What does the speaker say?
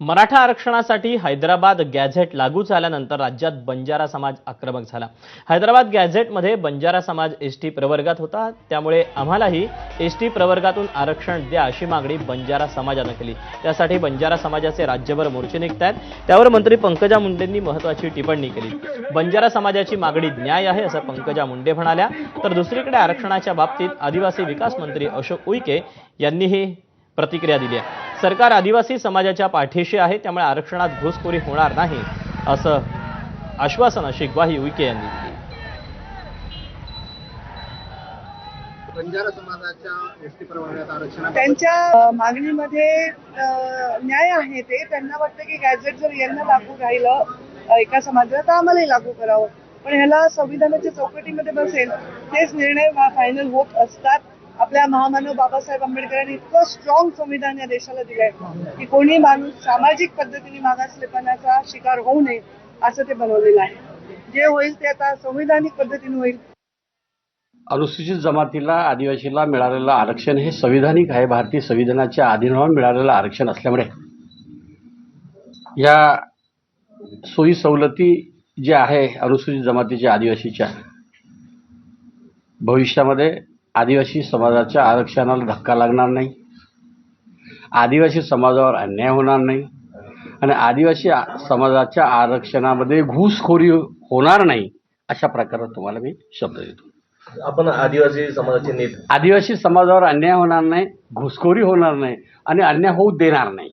मराठा आरक्षणासाठी हैदराबाद गॅझेट लागू झाल्यानंतर राज्यात बंजारा समाज आक्रमक झाला. हैदराबाद गॅझेटमध्ये बंजारा समाज एसटी प्रवर्गात होता. त्यामुळे आम्हालाही एसटी प्रवर्गातून आरक्षण द्या अशी मागणी बंजारा समाजानं केली. त्यासाठी बंजारा समाजाचे राज्यभर मोर्चे निघत आहेत त्यावर मंत्री पंकजा मुंडेंनी महत्वाची टिप्पणी केली. बंजारा समाजाची मागणी न्याय आहे असं पंकजा मुंडे म्हणाल्या. तर दुसरीकडे आरक्षणाच्या बाबतीत आदिवासी विकास मंत्री अशोक उईके यांनीही प्रतिक्रिया दिली आहे. सरकार आदिवासी समाजाच्या पाठीशी आहे त्यामुळे आरक्षणात घुसखोरी होणार नाही असं आश्वासन अशी ग्वाही उईके यांनी दिली. बंजारा समाजाच्या एसटी प्रवर्गात आरक्षण त्यांच्या मागणीमध्ये न्याय आहे ते. त्यांना वाटतं की गॅझेट जर यांना लागू राहिलं एका समाजाला तर आम्हालाही लागू करावं. पण ह्याला संविधानाच्या चौकटीमध्ये बसेल तेच निर्णय फायनल होत असतात. आपल्या महामानव बाबासाहेब आंबेडकरांनी इतकं स्ट्रॉंग संविधान या देशाला दिलंय की कोणी माणूस सामाजिक पद्धतीने मागासलेपणाचा शिकार होऊ नये असं ते बनवलेलं आहे. जे होईल ते आता संविधानिक पद्धतीने होईल. अनुसूचित जमातीला आदिवासीला मिळालेलं आरक्षण हे संविधानिक आहे. भारतीय संविधानाच्या अधीनावर मिळालेलं आरक्षण असल्यामुळे. या सोयी सवलती जे आहे अनुसूचित जमातीच्या आदिवासीच्या भविष्यामध्ये आदिवासी समाजाच्या आरक्षणाला धक्का लागणार नाही. आदिवासी समाजावर अन्याय होणार नाही. आणि आदिवासी समाजाच्या आरक्षणामध्ये घुसखोरी होणार नाही अशा प्रकारे तुम्हाला मी शब्द देतो. आपण आदिवासी समाजाचे नेते आदिवासी समाजावर अन्याय होणार नाही घुसखोरी होणार नाही आणि अन्याय होऊ देणार नाही.